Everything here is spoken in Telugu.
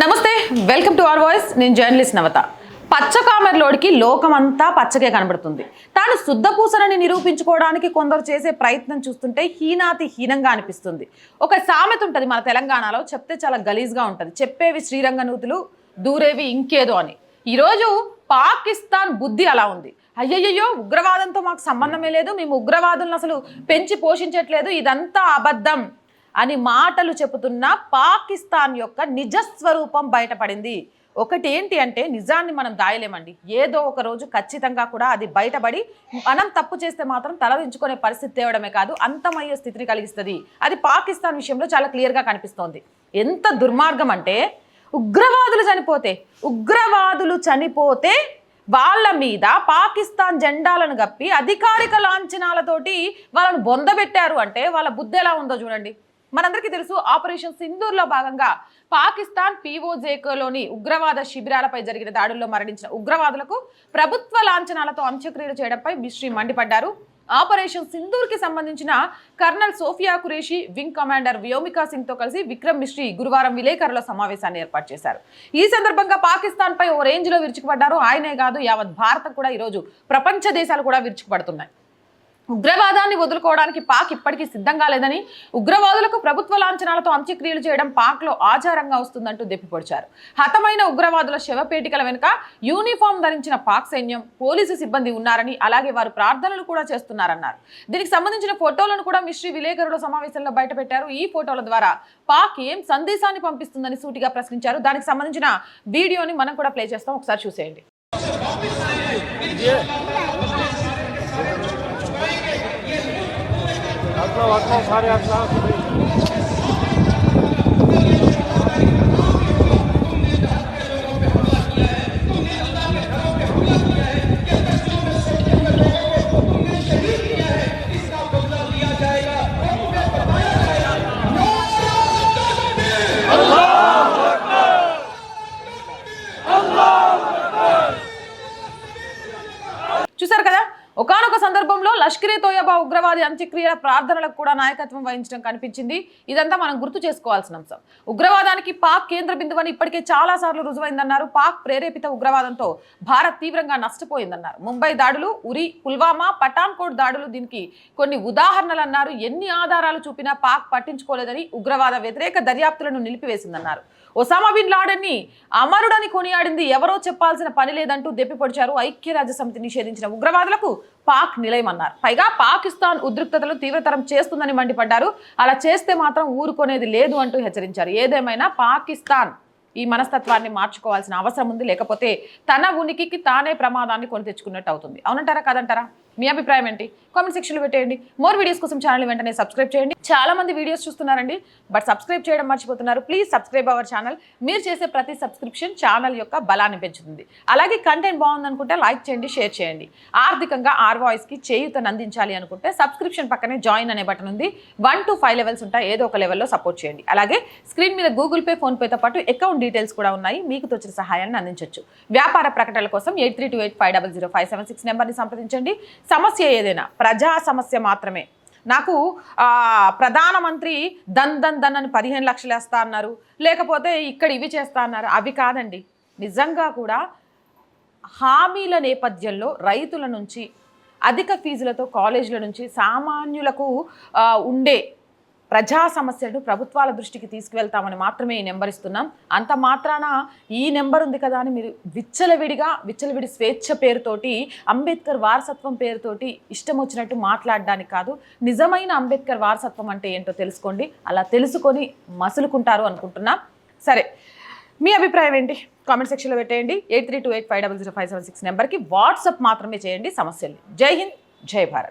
నమస్తే వెల్కమ్ టు అవర్ వాయిస్. నేను జర్నలిస్ట్ నవత. పచ్చకామెర్లోడికి లోకమంతా పచ్చగే కనబడుతుంది. తాను శుద్ధపూసనని నిరూపించుకోవడానికి కొందరు చేసే ప్రయత్నం చూస్తుంటే హీనాతి హీనంగా అనిపిస్తుంది. ఒక సామెత ఉంటుంది మన తెలంగాణలో చెప్తే చాలా గలీజ్గా ఉంటుంది. చెప్పేవి శ్రీరంగ నూతులు దూరేవి ఇంకేదో అని. ఈరోజు పాకిస్తాన్ బుద్ధి అలా ఉంది. అయ్యయ్యో ఉగ్రవాదంతో మాకు సంబంధమే లేదు మేము ఉగ్రవాదులను అసలు పెంచి పోషించట్లేదు ఇదంతా అబద్ధం. అని మాటలు చెబుతున్న పాకిస్తాన్ యొక్క నిజస్వరూపం బయటపడింది. ఒకటి ఏంటి అంటే నిజాన్ని మనం దాయలేమండి. ఏదో ఒక రోజు ఖచ్చితంగా కూడా అది బయటపడి మనం తప్పు చేస్తే మాత్రం తలదించుకునే పరిస్థితి తేవడమే కాదు అంతమయ్యే స్థితిని కలిగిస్తుంది. అది పాకిస్తాన్ విషయంలో చాలా క్లియర్గా కనిపిస్తోంది. ఎంత దుర్మార్గం అంటే ఉగ్రవాదులు చనిపోతే ఉగ్రవాదులు చనిపోతే వాళ్ళ మీద పాకిస్తాన్ జెండాలను గప్పి అధికారిక లాంఛనాలతోటి వాళ్ళని బొందబెట్టారు అంటే వాళ్ళ బుద్ధి ఎలా ఉందో చూడండి. మనందరికీ తెలుసు ఆపరేషన్ సింధూర్లో భాగంగా పాకిస్తాన్ పీఓజేకోలోని ఉగ్రవాద శిబిరాలపై జరిగిన దాడుల్లో మరణించిన ఉగ్రవాదులకు ప్రభుత్వ లాంఛనాలతో అంత్యక్రియలు చేయడంపై మిశ్రీ మండిపడ్డారు. ఆపరేషన్ సింధూర్కి సంబంధించిన colonel Sofiya Qureshi wing commander Vyomika సింగ్తో కలిసి విక్రమ్ మిశ్రీ గురువారం విలేకరుల సమావేశాన్ని ఏర్పాటు చేశారు. ఈ సందర్భంగా పాకిస్తాన్ పై ఓ రేంజ్లో విరుచుకుపడ్డారు. ఆయనే కాదు యావత్ భారత్ కూడా ఈరోజు ప్రపంచ దేశాలు కూడా విరుచుకుపడుతున్నాయి. ఉగ్రవాదాన్ని వదులుకోవడానికి పాక్ ఇప్పటికీ సిద్ధంగా లేదని ఉగ్రవాదులకు ప్రభుత్వ లాంఛనాలతో అంత్యక్రియలు చేయడం పాక్లో ఆచారంగా వస్తుందంటూ దెప్పిపొడిచారు. హతమైన ఉగ్రవాదుల శవపేటికల వెనుక యూనిఫామ్ ధరించిన పాక్ సైన్యం పోలీసు సిబ్బంది ఉన్నారని అలాగే వారు ప్రార్థనలు కూడా చేస్తున్నారన్నారు. దీనికి సంబంధించిన ఫోటోలను కూడా మిశ్రీ విలేకరుల సమావేశంలో బయటపెట్టారు. ఈ ఫోటోల ద్వారా పాక్ ఏం సందేశాన్ని పంపిస్తుందని సూటిగా ప్రశ్నించారు. దానికి సంబంధించిన వీడియోని మనం కూడా ప్లే చేస్తాం. ఒకసారి చూసేయండి. अपना सारे आप साथ ఒకానొక సందర్భంలో లష్కరే తోయబా ఉగ్రవాది అంత్యక్రియల ప్రార్థనలకు కూడా నాయకత్వం వహించడం కనిపించింది. ఇదంతా మనం గుర్తు చేసుకోవాల్సిన అంశం. ఉగ్రవాదానికి పాక్ కేంద్ర బిందువని ఇప్పటికే చాలా సార్లు రుజువైందన్నారు. పాక్ ప్రేరేపిత ఉగ్రవాదంతో భారత్ తీవ్రంగా నష్టపోయిందన్నారు. ముంబై దాడులు ఉరి పుల్వామా పఠాన్కోట్ దాడులు దీనికి కొన్ని ఉదాహరణలు అన్నారు ఎన్ని ఆధారాలు చూపినా పాక్ పట్టించుకోలేదని ఉగ్రవాద వ్యతిరేక దర్యాప్తులను నిలిపివేసిందన్నారు. ఒసామా బిన్ లాడెన్ని అమరుడని కొనియాడింది ఎవరో చెప్పాల్సిన పని లేదంటూ దెప్పిపొడిచారు ఐక్యరాజ్య సమితి నిషేధించిన ఉగ్రవాదులకు పాక్ నిలయమన్నారు. పైగా పాకిస్తాన్ ఉద్రిక్తతలు తీవ్రతరం చేస్తుందని మండిపడ్డారు. అలా చేస్తే మాత్రం ఊరుకునేది లేదు అంటూ హెచ్చరించారు. ఏదేమైనా పాకిస్తాన్ ఈ మనస్తత్వాన్ని మార్చుకోవాల్సిన అవసరం ఉంది. లేకపోతే తన ఉనికికి తానే ప్రమాదాన్ని కొని తెచ్చుకున్నట్టు అవుతుంది. అవునంటారా? కాదంటారా? మీ అభిప్రాయం ఏంటి? కామెంట్ సెక్షన్లో పెట్టేయండి. మోర్ వీడియోస్ కోసం ఛానల్ వెంటనే సబ్స్క్రైబ్ చేయండి. చాలా మంది వీడియోస్ చూస్తున్నారండి బట్ సబ్స్క్రైబ్ చేయడం మర్చిపోతున్నారు. ప్లీజ్ సబ్స్క్రైబ్ అవర్ ఛానల్ మీరు చేసే ప్రతి సబ్స్క్రిప్షన్ ఛానల్ యొక్క బలాన్ని పెంచుతుంది. అలాగే కంటెంట్ బాగుందనుకుంటే లైక్ చేయండి షేర్ చేయండి. ఆర్థికంగా ఆర్ వాయిస్కి చేయూతను అందించాలి అనుకుంటే సబ్స్క్రిప్షన్ పక్కనే జాయిన్ అనే బటన్ ఉంది. వన్ టు ఫైవ్ లెవెల్స్ ఉంటాయి. ఏదో ఒక లెవెల్లో సపోర్ట్ చేయండి. అలాగే స్క్రీన్ మీద గూగుల్ పే ఫోన్పేతో పాటు అకౌంట్ డీటెయిల్స్ కూడా ఉన్నాయి. మీకు తోచిన సహాయాన్ని అందించవచ్చు వ్యాపార ప్రకటనల కోసం eight three two eight five double zero five seven six నెంబర్ని సంప్రదించండి. సమస్య ఏదైనా ప్రజా సమస్య మాత్రమే. నాకు ప్రధానమంత్రి దన్ దన్ దన్ అని పదిహేను లక్షలు వేస్తా అన్నారు. లేకపోతే ఇక్కడ ఇవి చేస్తా అన్నారు. అవి కాదండి. నిజంగా కూడా హామీల నేపథ్యంలో రైతుల నుంచి అధిక ఫీజులతో కాలేజీల నుంచి సామాన్యులకు ఉండే ప్రజా సమస్యలను ప్రభుత్వాల దృష్టికి తీసుకువెళ్తామని మాత్రమే ఈ నెంబర్ ఇస్తున్నాం అంత మాత్రాన ఈ నెంబర్ ఉంది కదా అని మీరు విచ్చలవిడిగా విచ్చలవిడి స్వేచ్ఛ పేరుతోటి అంబేద్కర్ వారసత్వం పేరుతోటి ఇష్టం వచ్చినట్టు మాట్లాడడానికి కాదు. నిజమైన అంబేద్కర్ వారసత్వం అంటే ఏంటో తెలుసుకోండి. అలా తెలుసుకొని మసులుకుంటారు అనుకుంటున్నా. సరే మీ అభిప్రాయం ఏంటి? కామెంట్ సెక్షన్లో పెట్టేయండి. Eight three two eight five double zero five seven six నెంబర్కి వాట్సాప్ మాత్రమే చేయండి సమస్యల్ని. జై హింద్ జై భారత్.